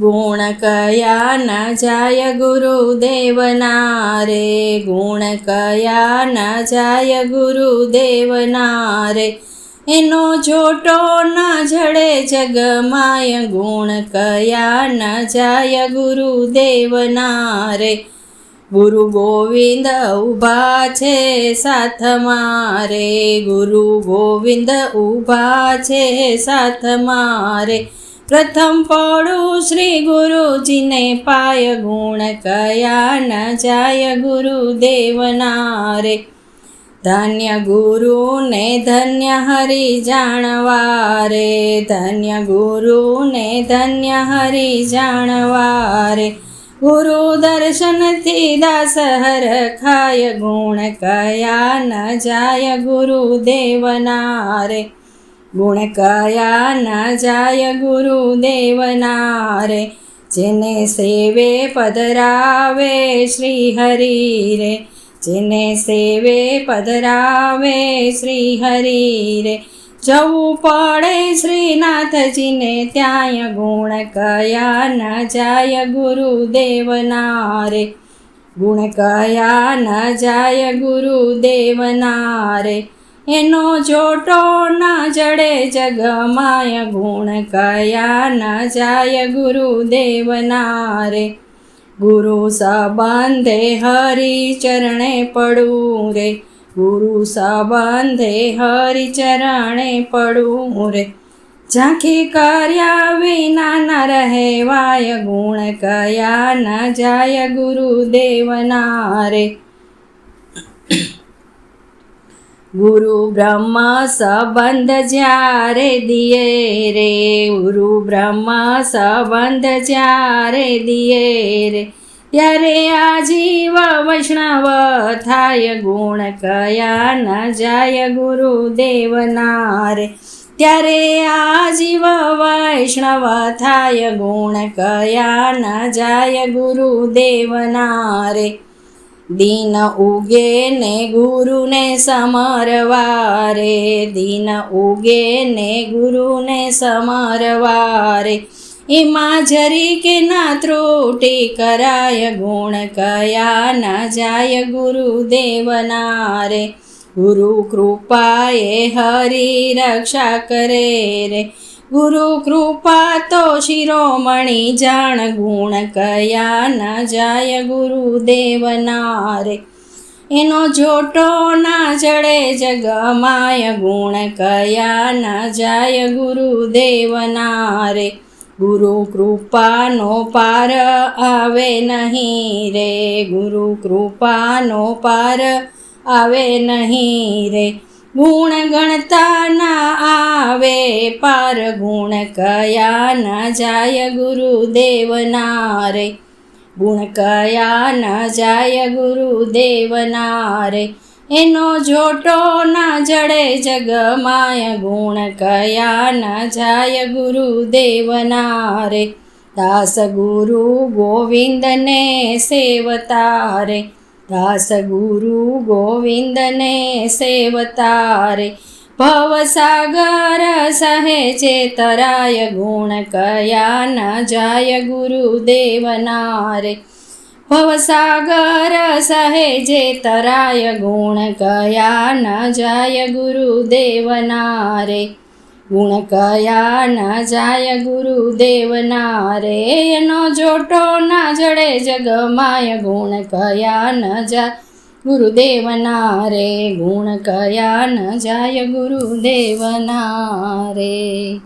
ગુણ કયા ન જાય ગુરુદેવના રે ગુણ કયા ન જાય ગુરુદેવના રે એનો જોટો ન જડે જગમાય ગુણ કયા ન જાય ગુરુદેવના રે ગુરુ ગોવિંદ ઊભા છે સાથ મારે, ગુરુ ગોવિંદ ઊભા છે સાથ મારે. પ્રથમ પડું શ્રી ગુરુજીને પાય ગુણ કયા ન જાય ગુરુદેવના રે ધન્ય ગુરુને ધન્ય હરિ જાણવા રે ધન્ય ગુરુને ધન્ય હરિ જાણવા રે ગુરુ દર્શનથી દાસ હર ખાય ગુણ કયા ન જાય ગુરુદેવના રે ગુણ કયા ના જાય ગુરુદેવના રે જેને સેવે પધરાવે શ્રી હરિ રે, જેને સેવે પધરાવે શ્રી હરિ રે. જવું પડે શ્રીનાથજીને ત્યાં ગુણ કયા ન જાય ગુરુદેવના રે ગુણ કયા ન જાય ગુરુદેવના રે એનો જોટો ના જડે જગમાય, ગુણ કયા ન જાય ગુરુદેવના રે ગુરુ સંબંધે હરી ચરણે પડું રે. ગુરુ સંબંધે હરી ચરણે પડું રે. ઝાંખી કર્યા વિના ન રહેવાય, ગુણ કયા ન જાય ગુરુદેવના રે ગુરુ બ્રહ્મા સંબંધ જ્યારે દિયે રે, ગુરુ બ્રહ્મા સંબંધ જ્યારે દિયે રે, ત્યારે આ જીવ વૈષ્ણવ થાય ગુણ કયા ન જાય ગુરુદેવના રે, ત્યારે આ જીવ વૈષ્ણવ થાય ગુણ કયા ન જાય ગુરુદેવના રે દિન ઉગે ને ગુરુને સમરવારે. દિન ઉગે ને ગુરુને સમરવારે. એમાં જરી કે ના ત્રુટી કરાય ગુણ કયા ના જાય ગુરુદેવના રે ગુરુ કૃપાએ હરી રક્ષા કરે રે. ગુરુ કૃપા તો શિરોમણી જાણ, ગુણ કયા ન જાય ગુરુદેવના રે એનો જોટો ના જડે જગમાય, ગુણ કયા ન જાય ગુરુદેવના રે ગુરુ કૃપાનો પાર આવે નહીં રે, ગુરુ કૃપાનો પાર આવે નહીં રે. ગુણ ગણતા ના આવે, પાર ગુણ કયા ન જાય ગુરુદેવના રે ગુણ કયા ન જાય ગુરુદેવના રે એનો જોટો ના જડે જગમાય, ગુણ કયા ન જાય ગુરુદેવના રે દાસ ગુરુ ગોવિંદને સેવતા રે દાસ ગુરુ ગોવિંદને સેવતારે, ભવસાગર સહેજે તરાય ગુણ કયા ન જાય ગુરુદેવના રે ભવસાગર સહેજે તરાય ગુણ કયા ન જાય ગુરુદેવના રે ગુણ કયા ન જાય ગુરુદેવના રે એનો જોટો ના જડે જગમાય. ગુણ કયા ન જાય ગુરુદેવના રે ગુણ કયા ન જાય ગુરુદેવના રે